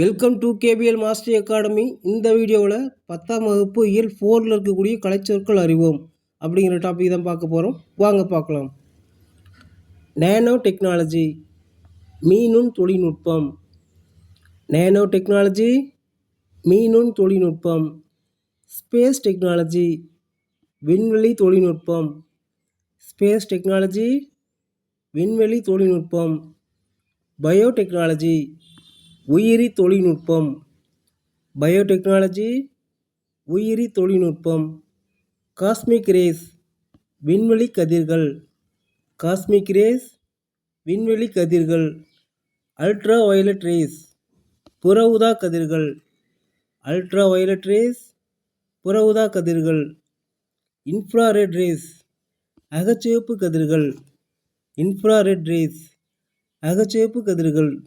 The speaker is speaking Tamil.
Welcome to KPL master academy இந்த வீடியோவில் பத்தாம் வகுப்பு இயல் ஃபோரில் இருக்கக்கூடிய கலைச்சொற்கள் அறிவோம் அப்படிங்கிற டாபிக் தான் பார்க்க போகிறோம் வாங்க பார்க்கலாம். நேனோ டெக்னாலஜி மீனுண் தொழில்நுட்பம். நேனோ டெக்னாலஜி மீனுண் தொழில்நுட்பம். ஸ்பேஸ் டெக்னாலஜி விண்வெளி தொழில்நுட்பம். ஸ்பேஸ் டெக்னாலஜி விண்வெளி தொழில்நுட்பம். பயோடெக்னாலஜி உயிரி தொழில்நுட்பம். பயோடெக்னாலஜி உயிரி தொழில்நுட்பம். காஸ்மிக் ரேஸ் விண்வெளி கதிர்கள். காஸ்மிக் ரேஸ் விண்வெளி கதிர்கள். அல்ட்ரா வயலட் ரேஸ் புற உதா கதிர்கள். அல்ட்ரா வயலட் ரேஸ் புற உதா கதிர்கள். இன்ஃப்ராரெட் ரேஸ் அகச்சிவப்பு கதிர்கள். இன்ஃப்ராரெட் ரேஸ் அகச்சிவப்பு கதிர்கள்.